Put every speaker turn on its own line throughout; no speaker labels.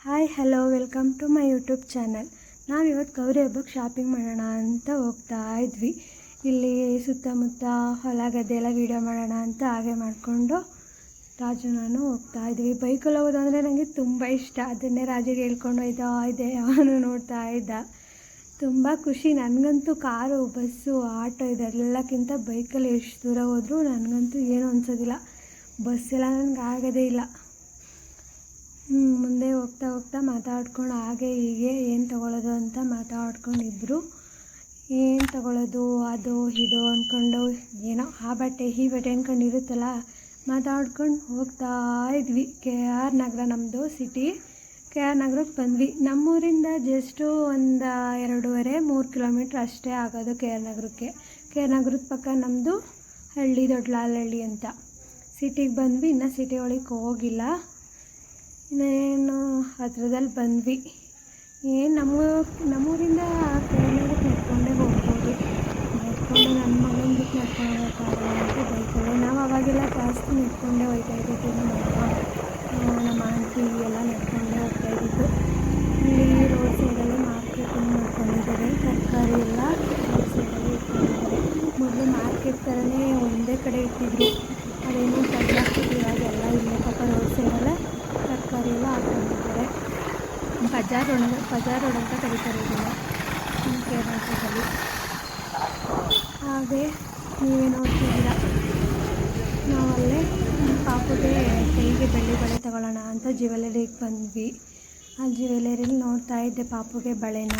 Hi, hello, welcome to my YouTube channel. ನಾವು ಇವತ್ತು ಗೌರಿ ಹಬ್ಬಕ್ಕೆ ಶಾಪಿಂಗ್ ಮಾಡೋಣ ಅಂತ ಹೋಗ್ತಾ ಇದ್ವಿ. ಇಲ್ಲಿ ಸುತ್ತಮುತ್ತ ಹೊಲ, ಗದ್ದೆ ಎಲ್ಲ ವೀಡಿಯೋ ಮಾಡೋಣ ಅಂತ ಹಾಗೆ ಮಾಡಿಕೊಂಡು ರಾಜು ನಾನು ಹೋಗ್ತಾ ಇದ್ವಿ. ಬೈಕಲ್ಲಿ ಹೋಗೋದಂದರೆ ನನಗೆ ತುಂಬ ಇಷ್ಟ. ಅದನ್ನೇ ರಾಜು ಹೇಳ್ಕೊಂಡು ಹೋಯ್ತಾ, ಇದೆ ಅವನು ನೋಡ್ತಾ ಇದ್ದ. ತುಂಬ ಖುಷಿ. ನನಗಂತೂ ಕಾರು, ಬಸ್ಸು, ಆಟೋ ಇದೆಲ್ಲಕ್ಕಿಂತ ಬೈಕಲ್ಲಿ ಎಷ್ಟು ದೂರ ಹೋದರೂ ನನಗಂತೂ ಏನೂ ಅನ್ಸೋದಿಲ್ಲ. ಬಸ್ಸೆಲ್ಲ ನನಗೆ ಆಗೋದೇ ಇಲ್ಲ. ಮುಂದೆ ಹೋಗ್ತಾ ಹೋಗ್ತಾ ಮಾತಾಡ್ಕೊಂಡು ಹಾಗೆ ಹೀಗೆ ಏನು ತಗೊಳ್ಳೋದು ಅಂತ ಮಾತಾಡ್ಕೊಂಡಿದ್ರು. ಏನು ತಗೊಳ್ಳೋದು, ಅದು, ಇದು ಅಂದ್ಕೊಂಡು ಏನೋ ಆ ಬಟ್ಟೆ, ಈ ಬಟ್ಟೆ ಅಂದ್ಕೊಂಡು ಇರುತ್ತಲ್ಲ ಮಾತಾಡ್ಕೊಂಡು ಹೋಗ್ತಾ ಇದ್ವಿ. ಕೆ ಆರ್ ನಗರ ನಮ್ಮದು ಸಿಟಿ ಕೆ ಆರ್ ನಗರಕ್ಕೆ ಬಂದ್ವಿ. ನಮ್ಮೂರಿಂದ ಜಸ್ಟು ಒಂದು ಎರಡೂವರೆ, ಮೂರು ಕಿಲೋಮೀಟ್ರ್ ಅಷ್ಟೇ ಆಗೋದು ಕೆ ಆರ್ ನಗರಕ್ಕೆ. ಕೆ ಆರ್ ನಗರದ ಪಕ್ಕ ನಮ್ಮದು ಹಳ್ಳಿ ದೊಡ್ಡಲಾಲಹಳ್ಳಿ ಅಂತ. ಸಿಟಿಗೆ ಬಂದ್ವಿ. ಇನ್ನೂ ಸಿಟಿ ಒಳಗೆ ಹೋಗಿಲ್ಲ. ಇನ್ನೇನು ಹತ್ರದಲ್ಲಿ ಬಂದ್ವಿ. ಏನು ನಮ್ಮ ನಮ್ಮೂರಿಂದ ಕೆಳಗಡೆ ನಡ್ಕೊಂಡೇ ಹೋಗ್ಬೋದು. ನಡ್ಕೊಂಡು ನನ್ನ ಮಗನ ಬಿಟ್ಟು ನಡ್ಕೊಂಡು ಹೋಗೋಕ್ಕಾಗಲ್ಲ ಅಂತ ಬೈಕಲ್ಲಿ ನಾವು ಅವಾಗೆಲ್ಲ ಜಾಸ್ತಿ ನಡ್ಕೊಂಡೇ ಹೋಗ್ತಾ ಇದ್ದಿದ್ದು ನಮ್ಮ ನಮ್ಮ ಆಂಟಿ ಎಲ್ಲ ನಡ್ಕೊಂಡೇ ಹೋಗ್ತಾ ಇದ್ದಿದ್ದು. ಇಲ್ಲಿ ರೋಡ್ ಸೈಡಲ್ಲಿ ಮಾರ್ಕೆಟಿಂಗ್ ಮಾಡ್ಕೊಂಡಿದ್ದಾರೆ. ತರಕಾರಿ ಎಲ್ಲ ರೋಡ್ ಸೈಡಲ್ಲಿ ಇಟ್ಕೊಂಡಿದ್ದಾರೆ. ಮೊದಲು ಮಾರ್ಕೆಟ್ ಥರನೇ ಒಂದೇ ಕಡೆ ಇಟ್ಟಿದ್ರು ಅದೇನೋ ತೆಗ್ದಾಕ್ಬಿಟ್ಟು ಇವಾಗೆಲ್ಲ ಇಲ್ಲೇ ಪಾಪ ರೋಡ್ ಸೈಡಲ್ಲೇ ತರಕಾರಿ ಎಲ್ಲ ಹಾಕೊಂಡಿದ್ದಾರೆ ಬಜಾರ್ ರೋಡ್ ಬಜಾರ್ ರೋಡ್ ಅಂತ ಕರೀತಾರೆ ಇದನ್ನು ಕೇರಳದಲ್ಲಿ ಹಾಗೆ ನೀವೇ ನೋಡ್ತಿದ್ದೀರ? ನಾವಲ್ಲೇ ನಮ್ಮ ಪಾಪುಗೆ ಕೈಗೆ ಬೆಳ್ಳಿ ಬಳೆ ತಗೊಳ್ಳೋಣ ಅಂತ ಜ್ಯುವೆಲರಿಗೆ ಬಂದ್ವಿ. ಆ ಜ್ಯುವೆಲರಿಲಿ ನೋಡ್ತಾ ಇದ್ದೆ ಪಾಪುಗೆ ಬಳೆನ.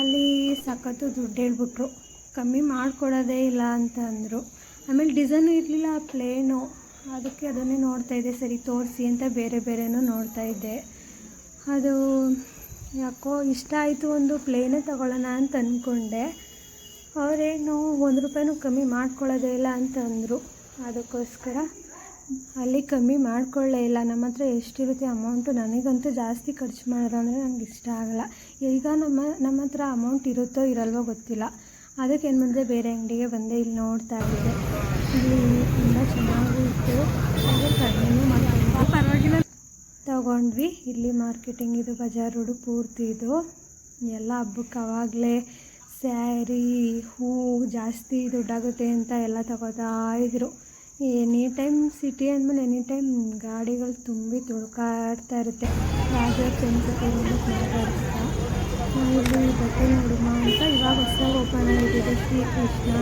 ಅಲ್ಲಿ ಸಖತ್ತು ದುಡ್ಡು ಹೇಳ್ಬಿಟ್ರು. ಕಮ್ಮಿ ಮಾಡಿಕೊಡೋದೇ ಇಲ್ಲ ಅಂತ ಅಂದರು. ಆಮೇಲೆ ಡಿಸೈನ್ ಇರಲಿಲ್ಲ ಪ್ಲೇನು. ಅದಕ್ಕೆ ಅದನ್ನೇ ನೋಡ್ತಾ ಇದ್ದೆ, ಸರಿ ತೋರಿಸಿ ಅಂತ ಬೇರೆ ಬೇರೆನೂ ನೋಡ್ತಾ ಇದ್ದೆ. ಅದು ಯಾಕೋ ಇಷ್ಟ ಆಯಿತು ಒಂದು ಪ್ಲೇನೇ ತಗೊಳ್ಳೋಣ ಅಂತ ಅಂದ್ಕೊಂಡೆ ಅವರೇನು ಒಂದು ರೂಪಾಯಿನೂ ಕಮ್ಮಿ ಮಾಡ್ಕೊಳ್ಳೋದೇ ಇಲ್ಲ ಅಂತ ಅಂದರು. ಅದಕ್ಕೋಸ್ಕರ ಅಲ್ಲಿ ಕಮ್ಮಿ ಮಾಡ್ಕೊಳ್ಳೇ ಇಲ್ಲ. ನಮ್ಮ ಹತ್ರ ಎಷ್ಟಿರುತ್ತೆ ಅಮೌಂಟು ನನಗಂತೂ ಜಾಸ್ತಿ ಖರ್ಚು ಮಾಡೋದು ಅಂದರೆ ನನಗೆ ಇಷ್ಟ ಆಗಲ್ಲ. ಈಗ ನಮ್ಮ ನಮ್ಮ ಹತ್ರ ಅಮೌಂಟ್ ಇರುತ್ತೋ ಇರಲ್ವೋ ಗೊತ್ತಿಲ್ಲ. ಅದಕ್ಕೆ ಏನು ಮಾಡಿದೆ? ಬೇರೆ ಅಂಗಡಿಗೆ ಬಂದೆ. ಇಲ್ಲಿ ನೋಡ್ತಾ ಇದ್ದೆ. ಇಲ್ಲಿ ತುಂಬ ಚೆನ್ನಾಗೂ ಇತ್ತು ಅದೇ ಕಡಿಮೆನೂ ಮಾಡಿ ಪರವಾಗಿಲ್ಲ ತಗೊಂಡ್ವಿ. ಇಲ್ಲಿ ಮಾರ್ಕೆಟಿಂಗ್ ಇದು ಬಜಾರ್ ರೋಡು ಪೂರ್ತಿ ಇದು. ಎಲ್ಲ ಹಬ್ಬಕ್ಕೆ ಅವಾಗಲೇ ಸ್ಯಾರಿ, ಹೂ ಜಾಸ್ತಿ ದುಡ್ಡಾಗುತ್ತೆ ಅಂತ ಎಲ್ಲ ತಗೋತಾ ಇದ್ರು. ಎನಿ ಟೈಮ್ ಸಿಟಿ ಅಂದಮೇಲೆ ಎನಿ ಟೈಮ್ ಗಾಡಿಗಳು ತುಂಬಿ ತುಳ್ಕಾಡ್ತಾ ಇರುತ್ತೆ. ಯಾವುದೇ ಇಲ್ಲಿ ಬಟ್ಟೆ ನೋಡಮ್ಮ ಅಂತ ಇವಾಗ ಹೊಸದಾಗಿ ಓಪನ್ ಆಗಿದ್ದು ಶ್ರೀಕೃಷ್ಣ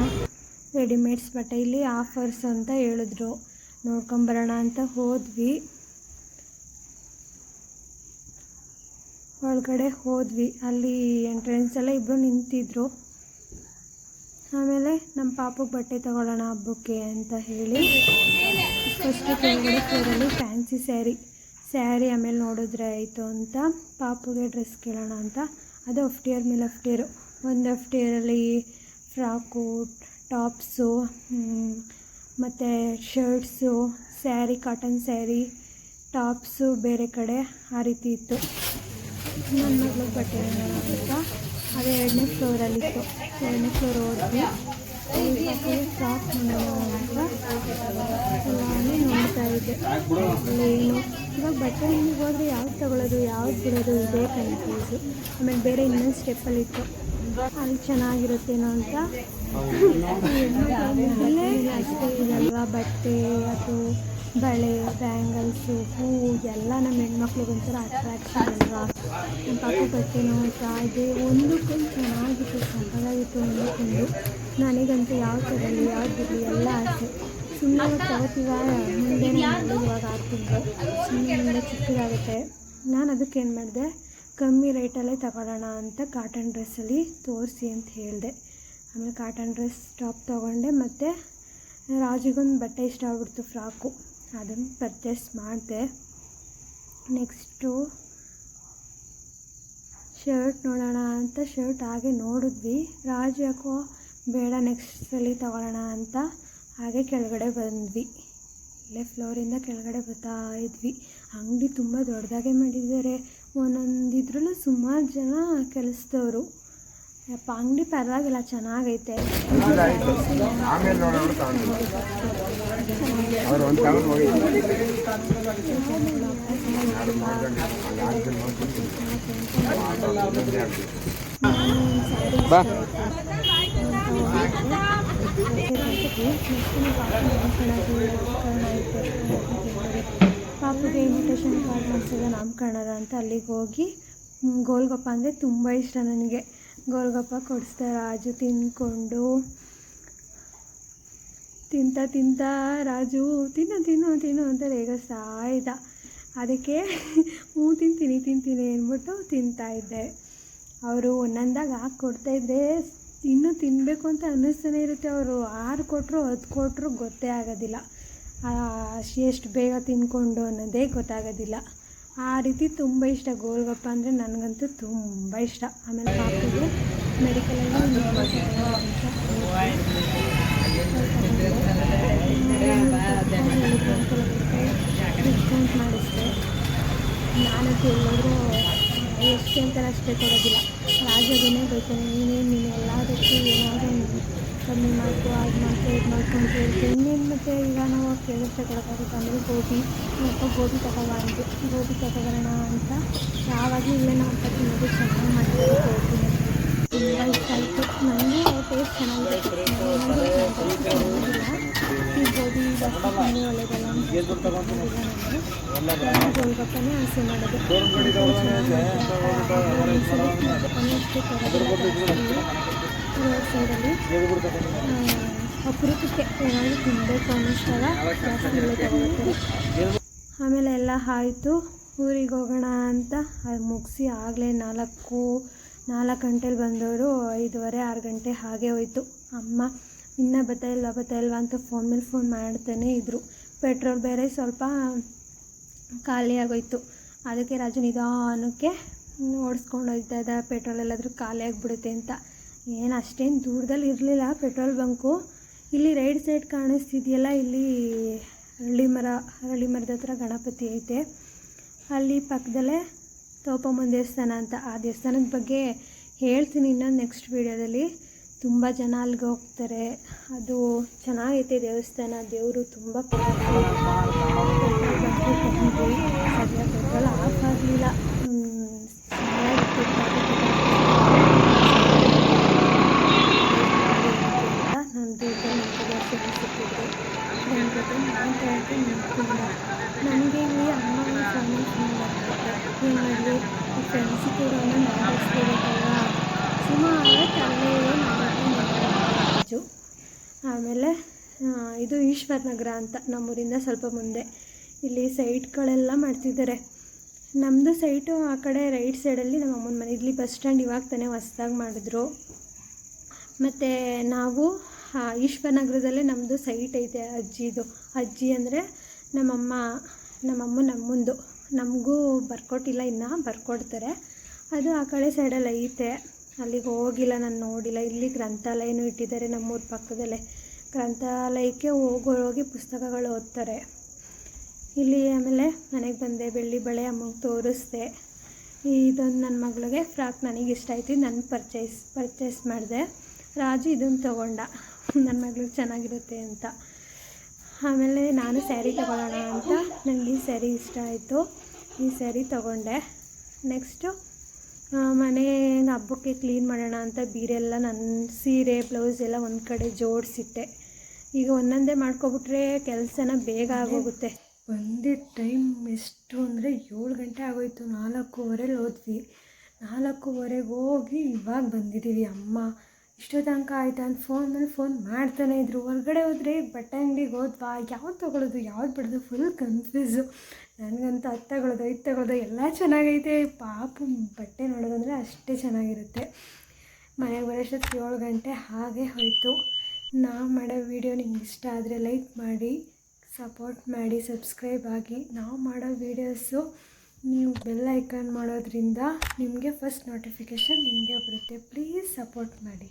ರೆಡಿಮೇಡ್ಸ್ ಬಟ್ಟೆ. ಇಲ್ಲಿ ಆಫರ್ಸ್ ಅಂತ ಹೇಳಿದ್ರು. ನೋಡ್ಕೊಂಬರೋಣ ಅಂತ ಹೋದ್ವಿ. ಒಳಗಡೆ ಹೋದ್ವಿ. ಅಲ್ಲಿ ಎಂಟ್ರೆನ್ಸಲ್ಲೇ ಇಬ್ಬರು ನಿಂತಿದ್ರು. ಆಮೇಲೆ ನಮ್ಮ ಪಾಪಗೆ ಬಟ್ಟೆ ತಗೊಳ್ಳೋಣ ಹಬ್ಬಕ್ಕೆ ಅಂತ ಹೇಳಿ ಫಸ್ಟ್ ಕೆಳಗಡೆ ಫ್ಲೋರಲ್ಲಿ ಫ್ಯಾನ್ಸಿ ಸ್ಯಾರಿ ಸ್ಯಾರಿ ಆಮೇಲೆ ನೋಡಿದ್ರೆ ಆಯಿತು ಅಂತ ಪಾಪುಗೆ ಡ್ರೆಸ್ ಕೇಳೋಣ ಅಂತ. ಅದು ಅಫ್ಟಿಯರ್ ಮೇಲೆ ಇಯರು ಒಂದು ಅಫ್ಟಿಯರಲ್ಲಿ ಫ್ರಾಕು, ಟಾಪ್ಸು ಮತ್ತು shirts sari cotton sari tops ಬೇರೆ ಕಡೆ ಆ ರೀತಿ ಇತ್ತು. ನನ್ನ ಮಗಳಿಗೆ ಬಟ್ಟೆ ಅಂತ ಅದೇ ಎರಡನೇ ಫ್ಲೋರಲ್ಲಿತ್ತು ಎರಡನೇ ಫ್ಲೋರ್ ಹೋದ್ವಿ ಫ್ರಾಕ್ ಮಾಡೋಣ ನೋಡ್ತಾ ಇದ್ದೆ ಏನು ಇವಾಗ ಬಟ್ಟೆ ಅಂಗಡಿಗೆ ಹೋದ್ರೆ ಯಾವ್ದು ತಗೊಳ್ಳೋದು ಯಾವ್ದು ಬಿಡೋದು ಇದೇ ಕನ್ಫ್ಯೂಸು ಆಮೇಲೆ ಬೇರೆ ಇನ್ನೊಂದು ಸ್ಟೆಪ್ಪಲ್ಲಿತ್ತು ಅಲ್ಲಿ ಚೆನ್ನಾಗಿರುತ್ತೇನೋ ಅಂತ ಅಲ್ವಾ ಬಟ್ಟೆ ಅದು ಬಳೆ ಬ್ಯಾಂಗಲ್ಸು ಹೂವು ಎಲ್ಲ ನಮ್ಮ ಹೆಣ್ಮಕ್ಳಿಗೆ ಒಂಥರ ಅಟ್ರಾಕ್ಷನ್ ಅಲ್ವಾ ನಮ್ಮ ಪಾಪ ಬಟ್ಟೆ ನೋಡ್ತಾ ಇದೆ ಒಂದಕ್ಕೊಂದು ಚೆನ್ನಾಗಿತ್ತು ಸಕ್ಕದಾಗಿತ್ತು ಒಂದಕ್ಕೊಂದು ನನಗಂತೂ ಯಾವ ತಗೊಳ್ಳಿ ಯಾವ್ದಿರಲಿ ಎಲ್ಲ ಆಸೆ. ಸುಮ್ಮನೆ ತಗೋತೀವ ಮುಂದೆ ಇವಾಗ ಆಗ್ತಿದ್ದೆ ಸುಮ್ಮನೆ ಮುಂದೆ ಚಿಕ್ಕದಾಗುತ್ತೆ. ನಾನು ಅದಕ್ಕೆ ಏನು ಮಾಡಿದೆ, ಕಮ್ಮಿ ರೇಟಲ್ಲೇ ತಗೊಳ್ಳೋಣ ಅಂತ ಕಾಟನ್ ಡ್ರೆಸ್ಸಲ್ಲಿ ತೋರಿಸಿ ಅಂತ ಹೇಳಿದೆ. ಆಮೇಲೆ ಕಾಟನ್ ಡ್ರೆಸ್ ಟಾಪ್ ತೊಗೊಂಡೆ, ಮತ್ತು ರಾಜಿಗೊಂದು ಬಟ್ಟೆ ಇಷ್ಟ ಆಗ್ಬಿಡ್ತು, ಫ್ರಾಕು. ಅದನ್ನು ಪರ್ಚೇಸ್ ಮಾಡಿದೆ. ನೆಕ್ಸ್ಟು ಶರ್ಟ್ ನೋಡೋಣ ಅಂತ ಶರ್ಟ್ ಹಾಗೆ ನೋಡಿದ್ವಿ. ರಾಜು ಯಾಕೋ ಬೇಡ ನೆಕ್ಸ್ಟ್ ಸಲ ತಗೊಳ್ಳೋಣ ಅಂತ ಹಾಗೆ ಕೆಳಗಡೆ ಬಂದ್ವಿ. ಇಲ್ಲೇ ಫ್ಲೋರಿಂದ ಕೆಳಗಡೆ ಬರ್ತಾ ಇದ್ವಿ. ಅಂಗಡಿ ತುಂಬ ದೊಡ್ಡದಾಗೆ ಮಾಡಿದ್ದಾರೆ. ಒಂದೊಂದು ಇದ್ರಲ್ಲೂ ಸುಮಾರು ಜನ ಕೆಲಸದವರು. ಯಪ್ಪ, ಅಂಗಡಿ ಪರವಾಗಿಲ್ಲ, ಚೆನ್ನಾಗೈತೆ.
ಆಮೇಲೆ ಬಾ.
ಪಾಪುಗೆ ಇನ್ವಿಟೇಷನ್ ಕಾರ್ಡ್ ಮಾಡಿಸಿದ ನಾಮಕರಣದ ಅಂತ ಅಲ್ಲಿಗೆ ಹೋಗಿ ಗೋಲ್ಗಪ್ಪ ಅಂದರೆ ತುಂಬ ಇಷ್ಟ ನನಗೆ. ಗೋಲ್ಗಪ್ಪ ಕೊಡಿಸ್ತಾ ರಾಜು ತಿಂದ್ಕೊಂಡು ತಿಂತ ತಿಂತ ರಾಜು, ತಿನ್ನು ತಿನ್ನು ತಿನ್ನು ಅಂತ ರೇಗಿಸ್ತಾ ಇದ್ದ ಅದಕ್ಕೆ ಹ್ಞೂ ತಿಂತೀನಿ ತಿಂತೀನಿ ಅಂದ್ಬಿಟ್ಟು ತಿಂತಾ ಇದ್ದೆ. ಅವರು ಒಂದೊಂದಾಗಿ ಹಾಕಿ ಕೊಡ್ತಾಯಿದ್ರೆ ಇನ್ನೂ ತಿನ್ನಬೇಕು ಅಂತ ಅನ್ನಿಸ್ತಾನೆ ಇರುತ್ತೆ ಅವರು. ಆರು ಕೊಟ್ಟರು ಹತ್ತು ಕೊಟ್ಟರು ಗೊತ್ತೇ ಆಗೋದಿಲ್ಲ. ಎಷ್ಟು ಬೇಗ ತಿನ್ಕೊಂಡು ಅನ್ನೋದೇ ಗೊತ್ತಾಗೋದಿಲ್ಲ. ಆ ರೀತಿ ತುಂಬ ಇಷ್ಟ ಗೋಲ್ಗಪ್ಪ ಅಂದರೆ ನನಗಂತೂ ತುಂಬ ಇಷ್ಟ. ಆಮೇಲೆ ಹಾಕಿದ್ರು ಮೆಡಿಕಲಲ್ಲಿ ಡಿಸ್ಕೌಂಟ್ ಮಾಡಿಸ್ದೆ. ನಾನು ಎಲ್ಲಾದರೂ ಎಷ್ಟು ಅಂತಾರೆ ಅಷ್ಟೇ ಕೊಡೋದಿಲ್ಲ. ರಾಜಗೇನೆ ಬೈತಾನೆ ನೀನೇನು ನೀನು ಎಲ್ಲದಕ್ಕೂ ಏನಾದರೂ ಕಮ್ಮಿ ಮಾಡ್ಕೊ, ಅದು ಮಾಡ್ಕೊ, ಇದು ಮಾಡ್ಕೊ ಅಂತ ಹೇಳ್ತೀವಿ ಇನ್ನೇನು ಮತ್ತು ಈಗ ನಾವು ಕೇಳಿದ್ರೆ ಕೊಡೋಕ್ಕಾಗುತ್ತೆ ಅಂದರೆ ಗೋಬಿ. ಮತ್ತು ಗೋಬಿ ತಗೊಬ ಅಂತ ಗೋಬಿ ತಗೋಬರೋಣ ಅಂತ ಯಾವಾಗಲೂ ಇಲ್ಲೇ ನಾವು ಅಂತ ತಿನ್ನೋದು ಚೆನ್ನಾಗಿ ಮಾಡ್ತೀವಿ ಗೋಬಿನ ತುಂಬ ಇಷ್ಟ ಆಯಿತು. ನನಗೆ ಟೇಸ್ಟ್ ಚೆನ್ನಾಗಿಲ್ಲ ಈ ಗೋಬಿ ಬಸ್ಸು ತಿಂದು ಒಳ್ಳೆಯದಲ್ಲ ಆಸೆ ಅಪರೂಪಕ್ಕೆ ಆಮೇಲೆ ಎಲ್ಲ ಆಯಿತು. ಊರಿಗೆ ಹೋಗೋಣ ಅಂತ ಅದು ಮುಗಿಸಿ ಆಗಲೇ ನಾಲ್ಕು ನಾಲ್ಕು ಗಂಟೆಲಿ ಬಂದವರು ಐದುವರೆ, ಆರು ಗಂಟೆ ಹಾಗೆ ಹೋಯಿತು. ಅಮ್ಮ, ಇನ್ನೂ ಬತ್ತಾಯಿಲ್ವಾ ಬತ್ತಾಯಿಲ್ವಾ ಅಂತ ಫೋನ್ ಮೇಲೆ ಫೋನ್ ಮಾಡ್ತಾನೆ ಇದ್ದರು ಪೆಟ್ರೋಲ್ ಬೇರೆ ಸ್ವಲ್ಪ ಖಾಲಿ ಆಗೋಯ್ತು. ಅದಕ್ಕೆ ರಾಜು ನಿಧಾನಕ್ಕೆ ಓಡಿಸ್ಕೊಂಡು ಹೋಗ್ತಾ ಇದ್ದ. ಪೆಟ್ರೋಲ್ ಎಲ್ಲಾದರೂ ಖಾಲಿ ಆಗಿಬಿಡುತ್ತೆ ಅಂತ. ಏನು, ಅಷ್ಟೇನು ದೂರದಲ್ಲಿ ಇರಲಿಲ್ಲ ಪೆಟ್ರೋಲ್ ಬಂಕು. ಇಲ್ಲಿ ರೈಟ್ ಸೈಡ್ ಕಾಣಿಸ್ತಿದೆಯಲ್ಲ, ಇಲ್ಲಿ ಹಳ್ಳಿ ಮರ, ಹಳ್ಳಿ ಮರದ ಹತ್ರ ಗಣಪತಿ ಐತೆ. ಅಲ್ಲಿ ಪಕ್ಕದಲ್ಲೇ ತೋಪಮ್ಮನ ದೇವಸ್ಥಾನ ಅಂತ. ಆ ದೇವಸ್ಥಾನದ ಬಗ್ಗೆ ಹೇಳ್ತೀನಿ ಇನ್ನೊಂದು ನೆಕ್ಸ್ಟ್ ವೀಡಿಯೋದಲ್ಲಿ ತುಂಬ ಜನ ಅಲ್ಲಿಗೆ ಹೋಗ್ತಾರೆ. ಅದು ಚೆನ್ನಾಗೈತೆ ದೇವಸ್ಥಾನ. ದೇವರು ತುಂಬ ಸರಿಯಾಗಿ ಪೆಟ್ರೋಲ್ ಆಫ್ ಆಗಲಿಲ್ಲ ನಂದು ಸಿಕ್ಕಿದ್ರು ನನ್ನ ನನಗೆ ಇಲ್ಲಿ ಅಮ್ಮ ಫೋನಲ್ಲಿ ಫೋನ್ ಮಾಡ್ತಾರೆ ಏನು ಮಾಡಲಿ ಈ ಫ್ರೆಂಡ್ಸ್ ಕೂಡ ಸುಮಾರು ಅಲ್ಲೇ ಆಮೇಲೆ ಇದು ಈಶ್ವರ್ ನಗರ ಅಂತ ನಮ್ಮೂರಿಂದ ಸ್ವಲ್ಪ ಮುಂದೆ. ಇಲ್ಲಿ ಸೈಟ್ಗಳೆಲ್ಲ ಮಾಡ್ತಿದ್ದಾರೆ. ನಮ್ಮದು ಸೈಟು ಆ ಕಡೆ ರೈಟ್ ಸೈಡಲ್ಲಿ ನಮ್ಮ ಅಮ್ಮನ ಮನೆ. ಇಲ್ಲಿ ಬಸ್ ಸ್ಟ್ಯಾಂಡ್ ಇವಾಗ ತಾನೇ ಹೊಸ್ದಾಗಿ ಮಾಡಿದ್ರು. ಮತ್ತು ನಾವು ಈಶ್ವರ ನಗರದಲ್ಲೇ ನಮ್ಮದು ಸೈಟ್ ಐತೆ ಅಜ್ಜಿದು. ಅಜ್ಜಿ ಅಂದರೆ ನಮ್ಮಮ್ಮ ನಮ್ಮಮ್ಮ ನಮ್ಮಂದು. ನಮಗೂ ಬರ್ಕೊಟ್ಟಿಲ್ಲ, ಇನ್ನೂ ಬರ್ಕೊಡ್ತಾರೆ. ಅದು ಆ ಕಡೆ ಸೈಡಲ್ಲಿ ಐತೆ. ಅಲ್ಲಿಗೆ ಹೋಗಿಲ್ಲ, ನಾನು ನೋಡಿಲ್ಲ. ಇಲ್ಲಿ ಗ್ರಂಥಾಲಯನೂ ಇಟ್ಟಿದ್ದಾರೆ ನಮ್ಮೂರ ಪಕ್ಕದಲ್ಲೇ. ಗ್ರಂಥಾಲಯಕ್ಕೆ ಹೋಗೋರೋಗಿ ಪುಸ್ತಕಗಳು ಓದ್ತಾರೆ. ಇಲ್ಲಿ ಆಮೇಲೆ ಮನೆಗೆ ಬಂದೆ, ಬೆಳ್ಳಿ ಬಳೆ ಅಮ್ಮಗೆ ತೋರಿಸ್ದೆ. ಇದೊಂದು ನನ್ನ ಮಗಳಿಗೆ ಫ್ರಾಕ್ ನನಗೆ ಇಷ್ಟ ಆಯ್ತು ನಾನು ಪರ್ಚೇಸ್ ಪರ್ಚೇಸ್ ಮಾಡಿದೆ. ರಾಜು ಇದನ್ನು ತೊಗೊಂಡ. ನನ್ನ ಮಗಳಿಗೆ ಚೆನ್ನಾಗಿರುತ್ತೆ ಅಂತ. ಆಮೇಲೆ ನಾನು ಸ್ಯಾರಿ ತಗೊಳ್ಳೋಣ ಅಂತ ನನಗೆ ಈ ಸ್ಯಾರಿ ಇಷ್ಟ ಆಯಿತು. ಈ ಸ್ಯಾರಿ ತಗೊಂಡೆ. ನೆಕ್ಸ್ಟು ಮನೆ ಹಬ್ಬಕ್ಕೆ ಕ್ಲೀನ್ ಮಾಡೋಣ ಅಂತ ಬೀರೆಲ್ಲ ನನ್ನ ಸೀರೆ ಬ್ಲೌಸ್ ಎಲ್ಲ ಒಂದು ಕಡೆ ಜೋಡಿಸಿಟ್ಟೆ. ಈಗ ಒಂದೊಂದೇ ಮಾಡ್ಕೊಬಿಟ್ರೆ ಕೆಲಸನ ಬೇಗ ಆಗೋಗುತ್ತೆ. ಒಂದೇ ಟೈಮ್ ಎಷ್ಟು ಅಂದರೆ ಏಳು ಗಂಟೆ ಆಗೋಯ್ತು. ನಾಲ್ಕೂವರೆಲಿ ಹೋದ್ವಿ. ನಾಲ್ಕೂವರೆಗೆ ಹೋಗಿ ಇವಾಗ ಬಂದಿದ್ದೀವಿ ಅಮ್ಮ ಇಷ್ಟೋ ತನಕ ಆಯ್ತಾ? ಅಂತ ಫೋನ್ ಮೇಲೆ ಫೋನ್ ಮಾಡ್ತಾನೆ ಇದ್ರು. ಹೊರಗಡೆ ಹೋದರೆ ಬಟ್ಟೆ ಅಂಗಡಿಗೆ ಹೋದ್ವಾ? ಯಾವ್ದು ತೊಗೊಳೋದು? ಯಾವ್ದು ಬಿಡೋದು? ಫುಲ್ ಕನ್ಫ್ಯೂಸು ನನಗಂತೂ ಇದು ತಗೊಳ್ಳೋದು ಎಲ್ಲ ಚೆನ್ನಾಗೈತೆ. ಪಾಪ ಬಟ್ಟೆ ನೋಡೋದಂದರೆ ಅಷ್ಟೇ ಚೆನ್ನಾಗಿರುತ್ತೆ. ಮನೆಗೆ ಬರೋಷ್ಟೊತ್ತು ಏಳು ಗಂಟೆ ಹಾಗೆ ಹೋಯಿತು. ನಾವು ಮಾಡೋ ವೀಡಿಯೋ ನಿಮ್ಗೆ ಇಷ್ಟ ಆದರೆ ಲೈಕ್ ಮಾಡಿ, ಸಪೋರ್ಟ್ ಮಾಡಿ, ಸಬ್ಸ್ಕ್ರೈಬ್ ಆಗಿ. ನಾವು ಮಾಡೋ ವೀಡಿಯೋಸು ನೀವು ಬೆಲ್ ಐಕಾನ್ ಮಾಡೋದ್ರಿಂದ ನಿಮಗೆ ಫಸ್ಟ್ ನೋಟಿಫಿಕೇಷನ್ ನಿಮಗೆ ಬರುತ್ತೆ. ಪ್ಲೀಸ್ ಸಪೋರ್ಟ್ ಮಾಡಿ.